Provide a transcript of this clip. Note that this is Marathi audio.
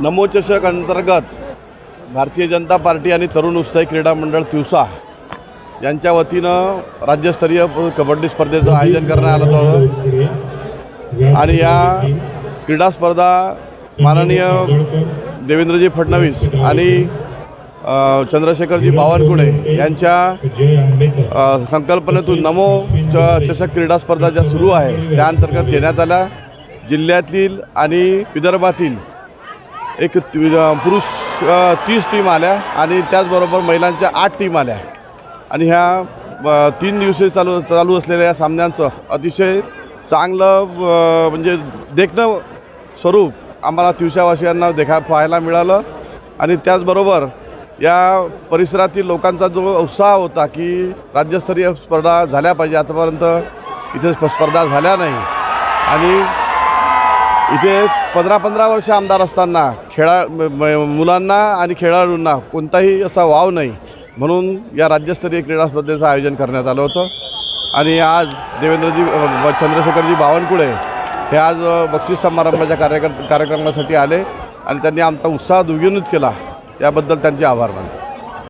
नमोचषक अंतर्गत भारतीय जनता पार्टी आणि तरुण उत्साही क्रीडा मंडळ तिवसा यांच्या वतीनं राज्यस्तरीय कबड्डी स्पर्धेचं आयोजन करण्यात आलं होतं. आणि या क्रीडा स्पर्धा माननीय देवेंद्रजी फडणवीस आणि चंद्रशेखरजी बावनकुळे यांच्या संकल्पनेतून नमो च चषक क्रीडा स्पर्धा ज्या सुरू आहे त्या अंतर्गत घेण्यात आल्या. जिल्ह्यातील आणि विदर्भातील एक पुरुष तीस टीम आल्या आणि त्याचबरोबर महिलांच्या आठ टीम आल्या. आणि ह्या तीन दिवसे चालू चालू असलेल्या या सामन्यांचं अतिशय चांगलं म्हणजे देखणं स्वरूप आम्हाला तिवशावासियांना देखा पाहायला मिळालं. आणि त्याचबरोबर या परिसरातील लोकांचा जो उत्साह होता की राज्यस्तरीय स्पर्धा झाल्या पाहिजे आतापर्यंत इथे स्पर्धा झाल्या नाही. आणि इथे पंधरा पंधरा वर्ष आमदार असताना खेळा मुलांना आणि खेळाडूंना कोणताही असा वाव नाही. म्हणून या राज्यस्तरीय क्रीडा स्पर्धेचं आयोजन करण्यात आलं होतं. आणि आज देवेंद्रजी चंद्रशेखरजी बावनकुळे हे आज बक्षीस समारंभाच्या कार्यक्र कार्यक्रमासाठी आले आणि त्यांनी आमचा उत्साह द्विगुणित केला. याबद्दल त्यांचे आभार मानतो.